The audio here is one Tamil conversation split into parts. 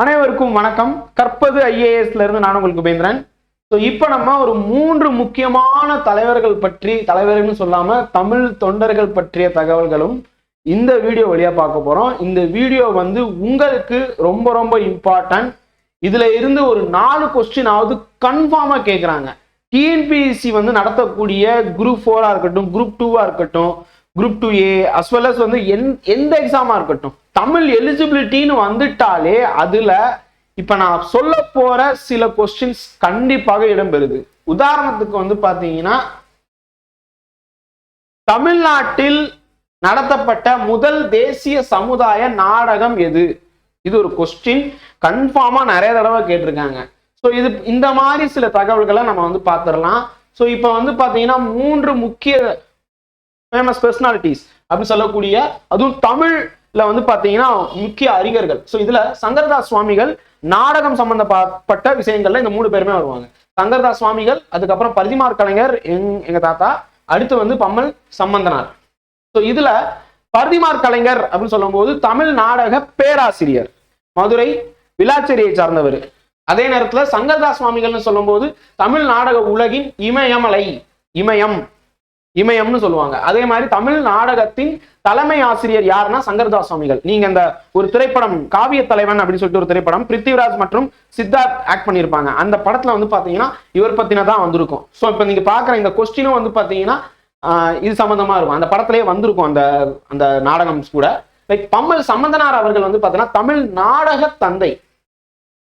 அனைவருக்கும் வணக்கம். கற்பது ஐஏஎஸ்ல இருந்து நான் உங்களுக்கு உபேந்திரன் ஸோ இப்போ நம்ம ஒரு மூன்று முக்கியமான தலைவர்கள் பற்றி தலைவர்கள்னு சொல்லாம தமிழ் தொண்டர்கள் பற்றிய தகவல்களும் இந்த வீடியோ வழியா பார்க்க போறோம். இந்த வீடியோ வந்து உங்களுக்கு ரொம்ப ரொம்ப இம்பார்ட்டன்ட் இதுல இருந்து ஒரு நாலு கொஸ்டின் ஆவது கன்ஃபார்மா கேட்குறாங்க டிஎன்பிஎஸ்சி வந்து நடத்தக்கூடிய குரூப் ஃபோரா இருக்கட்டும் குரூப் டூவா இருக்கட்டும் group two A as well as வந்து எந் எந்த எக்ஸாமா இருக்கட்டும். தமிழ் எலிஜிபிலிட்டின்னு வந்துட்டாலே அதுல இப்ப நான் சொல்ல போற சில கொஸ்டின்ஸ் கண்டிப்பாக இடம்பெறுது. உதாரணத்துக்கு வந்து பாத்தீங்கன்னா தமிழ்நாட்டில் நடத்தப்பட்ட முதல் தேசிய சமுதாய நாடகம் எது? இது ஒரு கொஸ்டின் கன்ஃபார்மா நிறைய தடவை கேட்டிருக்காங்க. ஸோ இது இந்த மாதிரி சில தகவல்களை நம்ம வந்து பார்த்துடலாம் ஸோ இப்போ வந்து பார்த்தீங்கன்னா மூன்று முக்கிய ஃபேமஸ் பர்சனாலிட்டிஸ் அப்படின்னு சொல்லக்கூடிய அதுவும் தமிழ்ல வந்து பார்த்தீங்கன்னா முக்கிய அறிஞர்கள். ஸோ இதுல சங்கரதாஸ் சுவாமிகள் நாடகம் சம்பந்தப்பட்ட விஷயங்கள்ல இந்த மூணு பேருமே வருவாங்க. சங்கரதாஸ் சுவாமிகள் அதுக்கப்புறம் பரிதிமார் கலைஞர் எங் எங்க தாத்தா அடுத்து வந்து பம்மல் சம்பந்தனார். ஸோ இதுல பரிதிமார் கலைஞர் அப்படின்னு சொல்லும்போது தமிழ் நாடக பேராசிரியர். மதுரை விளாச்சேரியை சார்ந்தவர். அதே நேரத்துல சங்கரதாஸ் சுவாமிகள்னு சொல்லும்போது தமிழ் நாடக உலகின் இமயமலை இமயம். இமயம்னு சொல்லுவாங்க. அதே மாதிரி தமிழ் நாடகத்தின் தலைமை ஆசிரியர் யாருன்னா சங்கர்தாஸ் சுவாமிகள் நீங்க இந்த ஒரு திரைப்படம் காவிய தலைவன் அப்படின்னு சொல்லிட்டு ஒரு திரைப்படம் பிருத்திவிராஜ் மற்றும் சித்தார்த் ஆக்ட் பண்ணியிருப்பாங்க. அந்த படத்துல வந்து பாத்தீங்கன்னா இவர் பத்தின தான் வந்திருக்கும். ஸோ இப்போ நீங்க பாக்குற இந்த கொஸ்டினும் வந்து பாத்தீங்கன்னா இது சம்பந்தமா இருக்கும். அந்த படத்திலேயே வந்திருக்கும் அந்த அந்த நாடகம் கூட. லைக் பம்மல் சம்பந்தனார் அவர்கள் வந்து பாத்தீங்கன்னா தமிழ் நாடக தந்தை.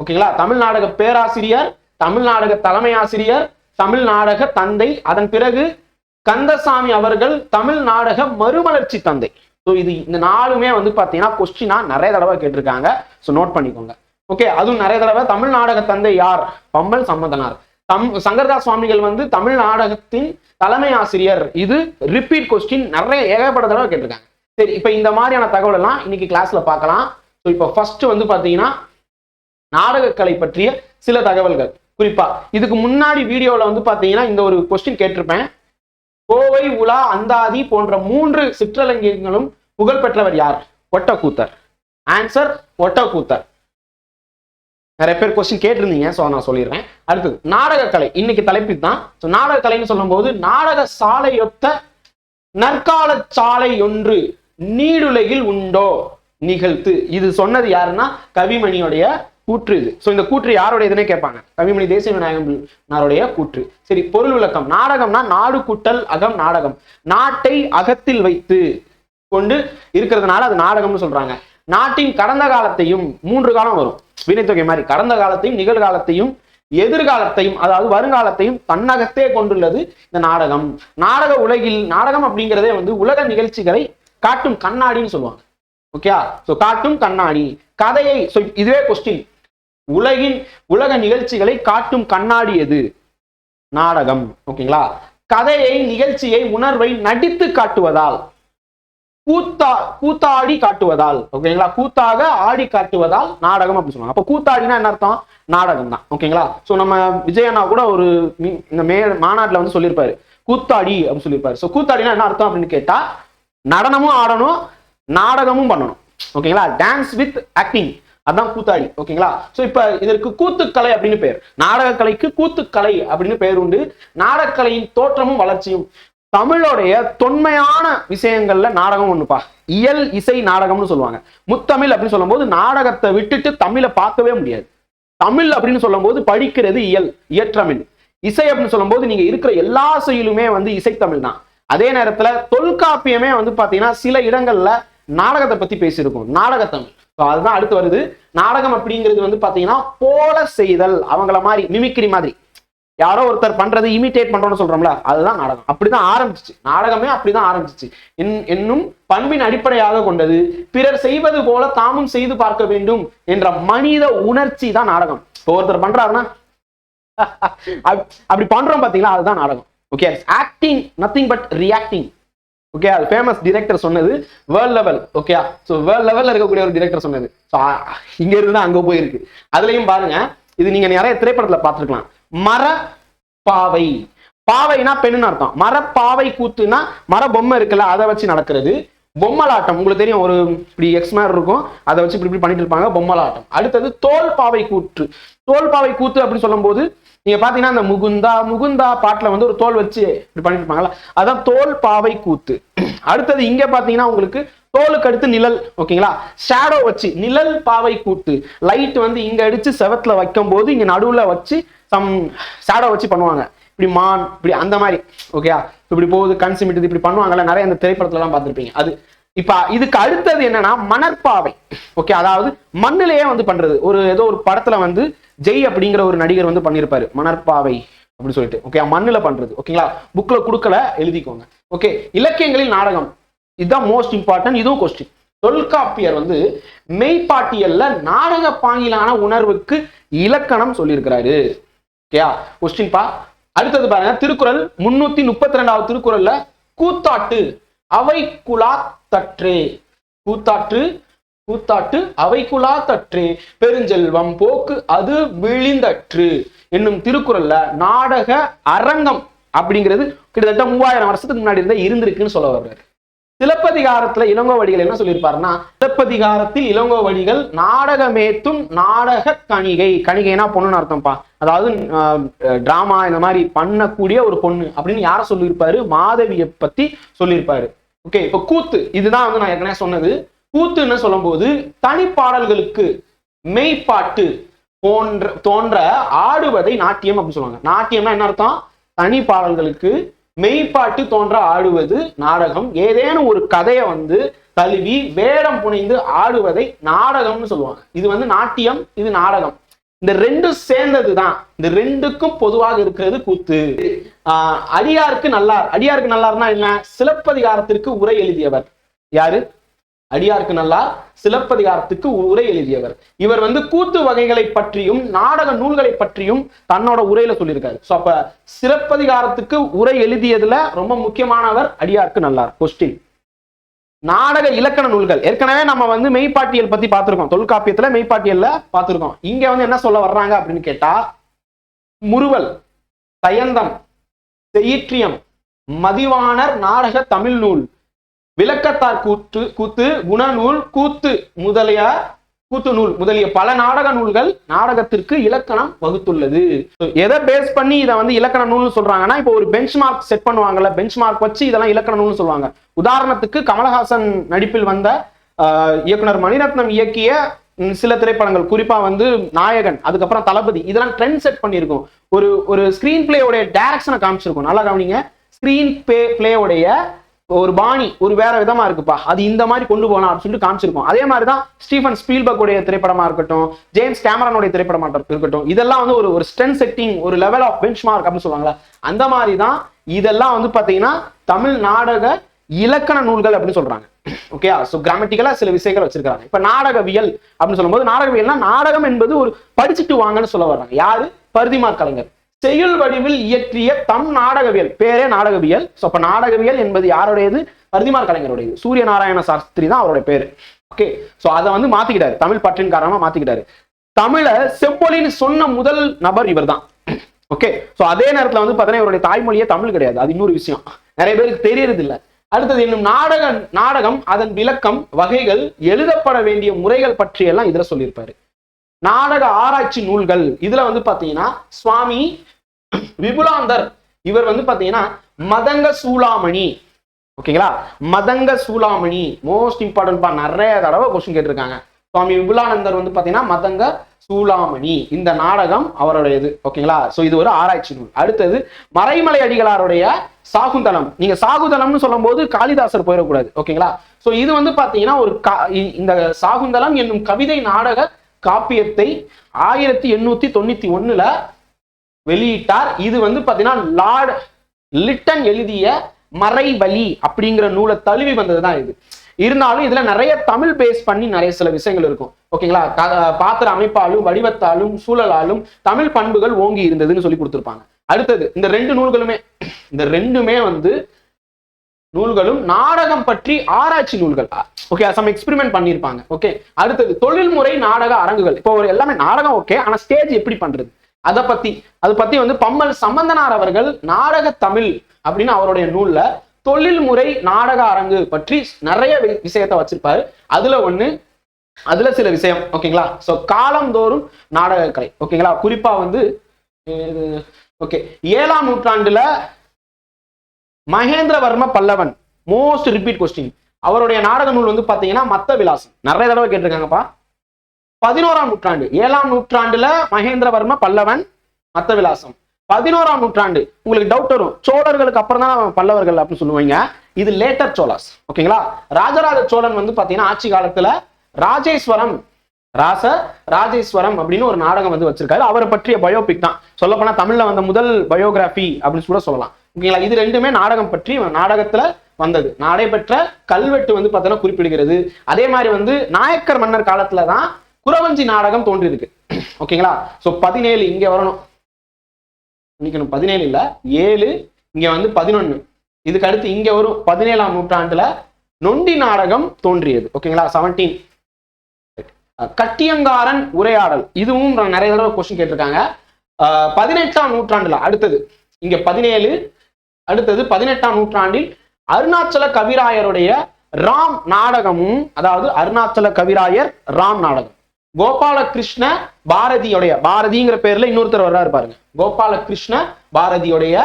ஓகேங்களா? தமிழ் நாடக பேராசிரியர் தமிழ் நாடக தலைமை ஆசிரியர் தமிழ் நாடக தந்தை. அதன் பிறகு கந்தசாமி அவர்கள் தமிழ் நாடக மறுமலர்ச்சி தந்தை. ஸோ இது இந்த நாலுமே வந்து பார்த்தீங்கன்னா கொஸ்டினா நிறைய தடவை கேட்டிருக்காங்க. ஸோ நோட் பண்ணிக்கோங்க. ஓகே அதுவும் நிறைய தடவை தமிழ் நாடக தந்தை யார்? பம்மல் சம்பந்தனார். தம் சங்கர்தாஸ் சுவாமிகள் வந்து தமிழ் நாடகத்தின் தலைமை ஆசிரியர். இது ரிப்பீட் கொஸ்டின் நிறைய ஏகப்பட்ட தடவை கேட்டிருக்காங்க. சரி இப்போ இந்த மாதிரியான தகவல் எல்லாம் இன்னைக்கு கிளாஸ்ல பார்க்கலாம். ஸோ இப்போ ஃபர்ஸ்ட் வந்து பார்த்தீங்கன்னா நாடகக்கலை பற்றிய சில தகவல்கள். குறிப்பா இதுக்கு முன்னாடி வீடியோவில் வந்து பார்த்தீங்கன்னா இந்த ஒரு கொஸ்டின் கேட்டிருப்பேன். கோவை உலா அந்தாதி போன்ற மூன்று சிற்றலங்கியங்களும் புகழ்பெற்றவர் யார்? ஒட்டக்கூத்தர். ஆன்சர் ஒட்டக்கூத்தர். நிறைய பேர் கொஸ்டின் கேட்டிருந்தீங்க ஸோ நான் சொல்லிடுறேன். அடுத்தது நாடகக்கலை. இன்னைக்கு தலைப்பு தான். ஸோ நாடகக்கலைன்னு சொல்லும்போது நாடக சாலையொத்த நற்கால சாலை ஒன்று நீடுலகில் உண்டோ? நிகழ்த்து. இது சொன்னது யாருன்னா கவிமணியுடைய கூற்று இது. ஸோ இந்த கூற்று யாருடையதுன்னே கேட்பாங்க. கவிமணி தேசிய விநாயகம்னாருடைய கூற்று. சரி பொருள் விளக்கம். நாடகம்னா நாடு கூட்டல் அகம் நாடகம். நாட்டை அகத்தில் வைத்து கொண்டு இருக்கிறதுனால அது நாடகம்னு சொல்றாங்க. நாட்டின் கடந்த காலத்தையும் மூன்று காலம் வரும். வினைத்தொகை மாதிரி. கடந்த காலத்தையும் நிகழ்காலத்தையும் எதிர்காலத்தையும் அதாவது வருங்காலத்தையும் தன்னகத்தே கொண்டுள்ளது இந்த நாடகம். நாடக உலகில் நாடகம் அப்படிங்கிறதே வந்து உலக நிகழ்ச்சிகளை காட்டும் கண்ணாடின்னு சொல்லுவாங்க. ஓகே ஸோ காட்டும் கண்ணாடி. கதையை ஸோ இதுவே கொஸ்டின் உலகின் உலக நிகழ்ச்சிகளை காட்டும் கண்ணாடி எது நாடகம் ஓகேங்களா? கதையை நிகழ்ச்சியை உணர்வை நடித்து காட்டுவதால் கூத்தா கூத்தாடி காட்டுவதால் ஓகேங்களா? கூத்தாக ஆடி காட்டுவதால் நாடகம் அப்படின்னு சொல்லுவாங்க. அப்போ கூத்தாடினா என்ன அர்த்தம்? நாடகம் தான் ஓகேங்களா? ஸோ நம்ம விஜயண்ணா கூட ஒரு இந்த மே மாநாட்டில் வந்து சொல்லியிருப்பாரு. கூத்தாடி அப்படின்னு சொல்லியிருப்பாரு. ஸோ கூத்தாடினா என்ன அர்த்தம் அப்படின்னு கேட்டா நடனமும் ஆடணும் நாடகமும் பண்ணணும். ஓகேங்களா? டான்ஸ் வித் ஆக்டிங் அதான் கூத்தாடி ஓகேங்களா? சோ இப்ப இதற்கு கூத்துக்கலை அப்படின்னு பெயர். நாடகக்கலைக்கு கூத்துக்கலை அப்படின்னு பெயர் உண்டு. நாடகக்கலையின் தோற்றமும் வளர்ச்சியும். தமிழோடைய தொன்மையான விஷயங்கள்ல நாடகம் ஒண்ணுப்பா. இயல் இசை நாடகம்னு சொல்லுவாங்க. முத்தமிழ் அப்படின்னு சொல்லும்போது நாடகத்தை விட்டுட்டு தமிழை பார்க்கவே முடியாது. தமிழ் அப்படின்னு சொல்லும்போது படிக்கிறது இயல் இயற்றமிழ். இசை அப்படின்னு சொல்லும்போது நீங்க இருக்கிற எல்லா செயலுமே வந்து இசைத்தமிழ் தான். அதே நேரத்துல தொல்காப்பியமே வந்து பாத்தீங்கன்னா சில இடங்கள்ல நாடகத்தை பத்தி பேசியிருக்கும். நாடகத்தமிழ். அதுதான் அடுத்து வருது. நாடகம் அப்படிங்கிறது வந்து பாத்தீங்கன்னா போல செய்தல் அவங்கள மாதிரி மிமிக்ரி மாதிரி. யாரோ ஒருத்தர் பண்றது இமிட்டேட் பண்றோம்னு சொல்றோம்ல அதுதான் நாடகம். அப்படிதான் ஆரம்பிச்சிச்சு. நாடகமே அப்படிதான் ஆரம்பிச்சிச்சு. இன்னும் என்னும் பண்பின் அடிப்படையாக கொண்டது. பிறர் செய்வது போல தாமும் செய்து பார்க்க வேண்டும் என்ற மனித உணர்ச்சி தான் நாடகம். இப்போ ஒருத்தர் பண்றாருன்னா அப்- அப்படி பண்றோம் பாத்தீங்களா அதுதான் நாடகம். Okay acting nothing but reacting okay அது ஃபேமஸ் டிரெக்டர் சொன்னது world level okay so world லெவல்ல இருக்கக்கூடிய ஒரு டிரெக்டர் சொன்னது. ஸோ இங்க இருந்து தான் அங்க போயிருக்கு. அதுலயும் பாருங்க இது நீங்க நிறைய திரைப்படத்துல பார்த்துருக்கலாம். மர பாவை பாவைனா பெண்ணுன்னு அர்த்தம். மரப்பாவை கூத்துனா மர பொம்மை இருக்குல்ல அதை வச்சு நடக்கிறது. பொம்மலாட்டம் உங்களுக்கு தெரியும் ஒரு இப்படி எக்ஸ் மாதிரி இருக்கும் அதை வச்சு இப்படி இப்படி பண்ணிட்டு இருப்பாங்க பொம்மலாட்டம். அடுத்தது தோல் பாவை கூற்று. தோல்பாவை கூத்து அப்படின்னு சொல்லும்போது நீங்க பாத்தீங்கன்னா அந்த முகுந்தா முகுந்தா பாட்டுல வந்து ஒரு தோல் வச்சு இப்படி பண்ணிட்டு இருப்பாங்களா அதான் தோல் பாவை கூத்து. அடுத்தது இங்க பாத்தீங்கன்னா உங்களுக்கு தோலுக்கு அடுத்து நிழல் ஓகேங்களா? ஷேடோ வச்சு நிழல் பாவை கூத்து. லைட் வந்து இங்க அடிச்சு செவத்துல வைக்கும் போது இங்க நடுவுல வச்சு சம் ஷேடோ வச்சு பண்ணுவாங்க. இப்படி மான் இப்படி அந்த மாதிரி ஓகேயா? இப்படி போகுது கண் சிமிட்டுது இப்படி பண்ணுவாங்கல்ல நிறைய அந்த திரைப்படத்துல எல்லாம் பார்த்திருப்பீங்க. அது இப்ப இதுக்கு அடுத்தது என்னன்னா மணற்பாவை. ஓகே அதாவது மண்ணிலேயே வந்து பண்றது. ஒரு ஏதோ ஒரு படத்துல வந்து ஜெய் அப்படிங்கிற ஒரு நடிகர் வந்து பண்ணியிருப்பாரு மணற்பாவை அப்படின்னு சொல்லிட்டு. ஓகே மண்ணுல பண்றது. ஓகேங்களா புக்ல கொடுக்கல எழுதிக்கோங்க. ஓகே இலக்கியங்களில் நாடகம். இதுதான் மோஸ்ட் இம்பார்ட்டன்ட் இதுவும் கொஸ்டின் தொல்காப்பியர் வந்து மெய்ப்பாட்டியல்ல நாடக பாங்கிலான உணர்வுக்கு இலக்கணம் சொல்லியிருக்கிறாரு. ஓகேயா கொஸ்டின் பா? அடுத்தது பாருங்க திருக்குறள். முன்னூத்தி முப்பத்தி ரெண்டாவது திருக்குறள்ல கூத்தாட்டு. அவை குலாத்தற்றே கூத்தாற்று கூத்தாட்டு அவை குலாத்தற்றே பெருஞ்செல்வம் போக்கு அது விழிந்தற்று. என்னும் திருக்குறள்ல நாடக அரங்கம் அப்படிங்கிறது கிட்டத்தட்ட மூவாயிரம் வருஷத்துக்கு முன்னாடி இருந்தா இருந்திருக்குன்னு சொல்ல வர்றாரு. சிலப்பதிகாரத்துல இளங்கோவடிகள் என்ன சொல்லியிருப்பாருன்னா சிலப்பதிகாரத்தில் இளங்கோவடிகள் நாடகமேத்தும் நாடக கணிகை. கணிகைனா பொண்ணுன்னு அர்த்தம்ப்பா. அதாவது டிராமா இந்த மாதிரி பண்ணக்கூடிய ஒரு பொண்ணு அப்படின்னு யாரை சொல்லியிருப்பாரு? மாதவியை பத்தி சொல்லியிருப்பாரு. ஓகே இப்போ கூத்து இதுதான் வந்து நான் ஏற்கனவே சொன்னது. கூத்துன்னு சொல்லும்போது தனிப்பாடல்களுக்கு மெய்ப்பாட்டு போன்ற தோன்ற ஆடுவதை நாட்டியம் அப்படின்னு சொல்லுவாங்க. நாட்டியம்னா என்ன அர்த்தம்? தனி பாடல்களுக்கு மெய்ப்பாட்டு தோன்ற ஆடுவது நாடகம். ஏதேனும் ஒரு கதையை வந்து தழுவி வேடம் புனைந்து ஆடுவதை நாடகம்னு சொல்லுவாங்க. இது வந்து நாட்டியம் இது நாடகம். இந்த ரெண்டும் சேர்ந்தது தான் இந்த ரெண்டுக்கும் பொதுவாக இருக்கிறது கூத்து. ஆஹ் அடியாருக்கு நல்லார். அடியாருக்கு நல்லார்னா என்ன? சிலப்பதிகாரத்திற்கு உரை எழுதியவர். யாரு? அடியாருக்கு நல்லார் சிலப்பதிகாரத்துக்கு உரை எழுதியவர். இவர் வந்து கூத்து வகைகளை பற்றியும் நாடக நூல்களை பற்றியும் தன்னோட உரையில சொல்லியிருக்காரு. சோ அப்ப சிலப்பதிகாரத்துக்கு உரை எழுதியதுல ரொம்ப முக்கியமானவர் அடியாருக்கு நல்லார். கொஸ்டின் நாடக இலக்கண நூல்கள். ஏற்கனவே நம்ம வந்து மெய்ப்பாட்டியல் பத்தி பார்த்திருக்கோம். தொல்காப்பியத்துல மெய்ப்பாட்டியல்ல பார்த்திருக்கோம். இங்க வந்து என்ன சொல்ல வர்றாங்க அப்படின்னு கேட்டா முறுவல் தயந்தம் செயிற்றியம் மதிவாணர் நாடக தமிழ் நூல் விளக்கத்தார் கூத்து கூத்து குணநூல் கூத்து முதலிய கூத்து நூல் முதலிய பல நாடக நூல்கள் நாடகத்திற்கு இலக்கணம் வகுத்துள்ளது. எதை பேஸ் பண்ணி இதை வந்து இலக்கண நூல்னு சொல்றாங்கன்னா இப்போ ஒரு பெஞ்ச் மார்க் செட் பண்ணுவாங்கல்ல பெஞ்ச் மார்க் வச்சு இதெல்லாம் இலக்கண நூல்னு சொல்லுவாங்க. உதாரணத்துக்கு கமலஹாசன் நடிப்பில் வந்த ஆஹ், இயக்குனர் மணிரத்னம் இயக்கிய சில திரைப்படங்கள். குறிப்பா வந்து நாயகன் அதுக்கப்புறம் தளபதி. இதெல்லாம் ட்ரெண்ட் செட் பண்ணியிருக்கும். ஒரு ஒரு ஸ்கிரீன் பிளேயோடைய டைரக்ஷனை காமிச்சிருக்கும். நல்லா கவனிங்க. ஸ்கிரீன் பே பிளேயோடைய ஒரு பாணி ஒரு வேற விதமா இருக்குப்பா. அது இந்த மாதிரி கொண்டு போகலாம் அப்படின்னு சொல்லிட்டு காமிச்சிருக்கோம். அதே மாதிரி தான் ஸ்டீஃபன் ஸ்பீல்பர்க்குடைய திரைப்படமா இருக்கட்டும் ஜேம்ஸ் கேமரானுடைய திரைப்படமா இருக்கட்டும் இதெல்லாம் வந்து ஒரு ஒரு ஸ்ட்ரென்த் செட்டிங் ஒரு லெவல் ஆஃப் பெஞ்ச் மார்க் அப்படின்னு சொல்லுவாங்களா அந்த மாதிரி தான் இதெல்லாம் வந்து பாத்தீங்கன்னா தமிழ் நாடக இலக்கண நூல்கள் அப்படின்னு சொல்றாங்க. ஓகே ஸோ கிராமட்டிக்கலா சில விஷயங்கள் வச்சிருக்காங்க இப்ப நாடகவியல் அப்படின்னு சொல்லும்போது நாடகவியல்னா நாடகம் என்பது ஒரு படிச்சுட்டு வாங்கன்னு சொல்ல வர்றாங்க. யாரு? பருதிமார் கலைஞர். செய்யுள் வடிவில் இயற்றிய தம் நாடகவியல். பேரே நாடகவியல். ஸோ அப்ப நாடகவியல் என்பது யாருடையது? பரிதிமார் கலைஞருடையது. சூரிய நாராயண சாஸ்திரி தான் அவருடைய பேரு. ஓகே ஸோ அதை வந்து மாத்திக்கிட்டாரு. தமிழ் பற்றின் காரணமா மாத்திக்கிட்டாரு. தமிழ செப்பொழின்னு சொன்ன முதல் நபர் இவர்தான். ஓகே ஸோ அதே நேரத்துல வந்து பார்த்தீங்கன்னா இவருடைய தாய்மொழியே தமிழ் கிடையாது. அது இன்னொரு விஷயம். நிறைய பேருக்கு தெரியறது இல்லை. அடுத்தது இன்னும் நாடக நாடகம் அதன் விளக்கம் வகைகள் எழுதப்பட வேண்டிய முறைகள் பற்றியெல்லாம் இதில் இதுல சொல்லியிருப்பாரு. நாடக ஆராய்ச்சி நூல்கள். இதுல வந்து பாத்தீங்கன்னா சுவாமி விபுலாந்தர் இவர் வந்து பாத்தீங்கன்னா மதங்க சூளாமணி. ஓகேங்களா? மதங்க சூளாமணி. மோஸ்ட் இம்பார்ட்டன்ட் நிறைய தடவை கொஸ்டின் கேட்டிருக்காங்க. சுவாமி விபுலானந்தர் வந்து பாத்தீங்கன்னா மதங்க சூளாமணி. இந்த நாடகம் அவருடையது. ஓகேங்களா? சோ இது ஒரு ஆராய்ச்சி நூல். அடுத்தது மறைமலை அடிகளாருடைய சாகுந்தலம். நீங்க சாகுந்தலம்னு சொல்லும்போது காளிதாசர் போயிடக்கூடாது. ஓகேங்களா? சோ இது வந்து பாத்தீங்கன்னா ஒரு கா- இந்த சாகுந்தலம் என்னும் கவிதை நாடக காப்பியத்தை ஆயிரத்தி எண்ணூத்தி தொண்ணூத்தி ஒண்ணுல வெளியிட்டார். இது வந்து பாத்தீங்கன்னா லார்ட் லிட்டன் எழுதிய மறைவலி அப்படிங்கிற நூலை தழுவி வந்ததுதான் இது. இருந்தாலும் இதுல நிறைய தமிழ் பேஸ் பண்ணி நிறைய சில விஷயங்கள் இருக்கும். ஓகேங்களா? பாத்திர அமைப்பாலும் வடிவத்தாலும் சூழலாலும் தமிழ் பண்புகள் ஓங்கி இருந்ததுன்னு சொல்லி கொடுத்துருப்பாங்க. அடுத்தது இந்த ரெண்டு நூல்களுமே இந்த ரெண்டுமே வந்து நூல்களும் நாடகம் பற்றி ஆராய்ச்சி நூல்கள். ஓகே சம் எக்ஸ்பெரிமெண்ட் பண்ணியிருப்பாங்க ஓகே அடுத்தது தொழில்முறை நாடக அரங்குகள். இப்போ ஒரு எல்லாமே நாடகம் ஓகே ஆனா ஸ்டேஜ் எப்படி பண்றது? அதை பத்தி அதை பத்தி வந்து பம்மல் சம்பந்தனார் அவர்கள் நாடக தமிழ் அப்படின்னு அவருடைய நூல்ல தொழில்முறை நாடக அரங்கு பற்றி நிறைய வி- விஷயத்தை வச்சிருப்பாரு. அதுல ஒண்ணு அதுல சில விஷயம் ஓகேங்களா சோ காலந்தோறும் நாடகக்கலை ஓகேங்களா குறிப்பா வந்து ஓகே ஏழாம் நூற்றாண்டுல Mahendravarma Pallavan. Most repeat question அவருடைய நாடக நூல் வந்து பாத்தீங்கன்னா மத்த விலாசம் நிறைய தடவை கேட்டிருக்காங்கப்பா. பதினோராம் நூற்றாண்டு. ஏழாம் நூற்றாண்டுல மகேந்திரவர்ம பல்லவன் மத்த விலாசம் பதினோராம் நூற்றாண்டு. உங்களுக்கு டவுட் வரும். சோழர்களுக்கு அப்புறம் தான் பல்லவர்கள் அப்படின்னு சொல்லுவீங்க. இது லேட்டர் சோழாஸ் ஓகேங்களா? ராஜராஜ சோழன் வந்து பாத்தீங்கன்னா ஆட்சி காலத்துல ராஜேஸ்வரம் ராச ராஜேஸ்வரம் அப்படின்னு ஒரு நாடகம் வந்து வச்சிருக்காரு. அவரை பற்றிய பயோபிக் தான். சொல்லப்போனா தமிழ்ல வந்த முதல் பயோகிராஃபி அப்படின்னு கூட சொல்லலாம். ஓகேங்களா? இது ரெண்டுமே நாடகம் பற்றி நாடகத்துல வந்தது. நடைபெற்ற கல்வெட்டு வந்து பார்த்தோன்னா குறிப்பிடுகிறது. அதே மாதிரி வந்து நாயக்கர் மன்னர் காலத்துல தான் குறவஞ்சி நாடகம் தோன்றியிருக்கு. ஓகேங்களா? சோ பதினேழு இங்க வரணும். இன்னைக்கு பதினேழு இல்ல ஏழு இங்க வந்து பதினொன்னு. இதுக்கு அடுத்து இங்க வரும். பதினேழாம் நூற்றாண்டுல நொண்டி நாடகம் தோன்றியது. ஓகேங்களா? செவன்டீன் கட்டியங்காரன் உரையாடல். இதுவும் நிறைய தடவை கொஸ்டின் கேட்டிருக்காங்க. பதினெட்டாம் நூற்றாண்டுல அடுத்தது. இங்க பதினேழு அடுத்தது பதினெட்டாம் நூற்றாண்டில் அருணாச்சல கவிராயருடைய ராம் நாடகமும் அதாவது அருணாச்சல கவிராயர் ராம் நாடகம். கோபாலகிருஷ்ண பாரதியுடைய பாரதிங்கிற பேர்ல இன்னொருத்தர் வர்றாரு பாருங்க. கோபாலகிருஷ்ண பாரதியுடைய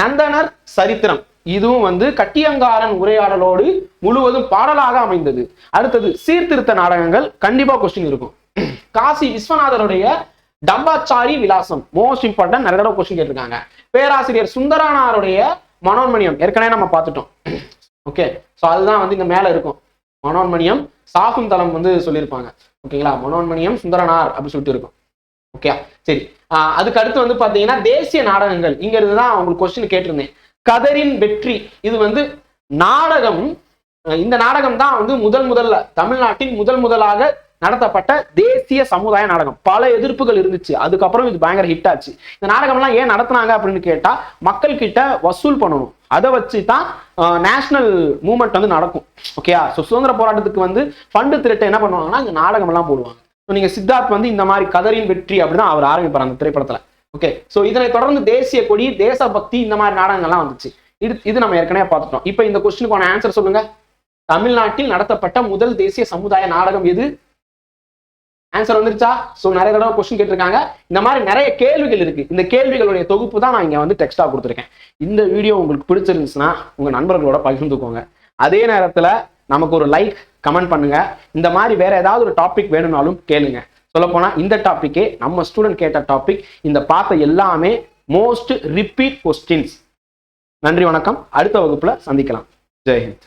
நந்தனர் சரித்திரம். இதுவும் வந்து கட்டியங்காரன் உரையாடலோடு முழுவதும் பாடலாக அமைந்தது. அடுத்தது சீர்திருத்த நாடகங்கள் கண்டிப்பா கொஸ்டின் இருக்கும். காசி விஸ்வநாதருடைய டம்பாச்சாரி விலாசம். மோஸ்ட் இம்பார்ட்டன்ட் நிறைய தடவை கொஸ்டின் கேட்டிருக்காங்க. பேராசிரியர் சுந்தரானாருடைய மனோன்மணியம். ஏற்கனவே நம்ம பார்த்துட்டோம். ஓகே ஸோ அதுதான் வந்து இந்த மேலே இருக்கும். மனோன்மணியம் சாகும் தளம் வந்து சொல்லியிருப்பாங்க. ஓகேங்களா மனோன்மணியம் சுந்தரனார் அப்படின்னு சொல்லிட்டு இருக்கும். ஓகே சரி. ஆஹ் அதுக்கு அடுத்து வந்து பார்த்தீங்கன்னா தேசிய நாடகங்கள். இங்க இருந்து தான் உங்களுக்கு கொஸ்டின் கேட்டிருந்தேன். கதரின் வெற்றி. இது வந்து நாடகம். இந்த நாடகம் தான் வந்து முதல் முதல்ல தமிழ்நாட்டின் முதல் முதலாக நடத்தப்பட்ட தேசிய சமுதாய நாடகம். பல எதிர்ப்புகள் இருந்துச்சு. அதுக்கப்புறம் இது பயங்கர ஹிட் ஆச்சு. இந்த நாடகம்லாம் ஏன் நடத்துனாங்க அப்படின்னு கேட்டா மக்கள் கிட்ட வசூல் பண்ணணும். அதை வச்சு தான் நேஷனல் மூமெண்ட் வந்து நடக்கும். ஓகேயா ஸோ சுதந்திர போராட்டத்துக்கு வந்து ஃபண்டு திரட்ட என்ன பண்ணுவாங்கன்னா இந்த நாடகம்லாம் போடுவாங்க. ஸோ நீங்க சித்தார்த் வந்து இந்த மாதிரி கதரின் வெற்றி அப்படின்னு அவர் ஆரம்பிப்பார் அந்த திரைப்படத்துல. ஓகே ஸோ இதனை தொடர்ந்து தேசிய கொடி தேசபக்தி இந்த மாதிரி நாடகங்கள்லாம் வந்துச்சு. இது இது நம்ம ஏற்கனவே பார்த்துட்டோம். இப்போ இந்த கொஸ்டினுக்கான ஆன்சர் சொல்லுங்க. தமிழ்நாட்டில் நடத்தப்பட்ட முதல் தேசிய சமுதாய நாடகம் எது? ஆன்சர் வந்துருச்சா? ஸோ நிறைய தடவை கொஸ்டின் கேட்டிருக்காங்க. இந்த மாதிரி நிறைய கேள்விகள் இருக்கு. இந்த கேள்விகளுடைய தொகுப்பு தான் நான் இங்க வந்து டெக்ஸ்டா கொடுத்துருக்கேன். இந்த வீடியோ உங்களுக்கு பிடிச்சிருந்துச்சுன்னா உங்க நண்பர்களோட பகிர்ந்துக்கோங்க. அதே நேரத்துல நமக்கு ஒரு லைக் கமெண்ட் பண்ணுங்க. இந்த மாதிரி வேற ஏதாவது ஒரு டாபிக் வேணும்னாலும் கேளுங்க. சொல்லப்போனா இந்த டாப்பிக்கே நம்ம ஸ்டூடெண்ட் கேட்ட டாபிக் இந்த பார்த்த எல்லாமே மோஸ்ட் ரிப்பீட் கொஸ்டின்ஸ் நன்றி வணக்கம். அடுத்த வகுப்புல சந்திக்கலாம். ஜெய்ஹிந்த்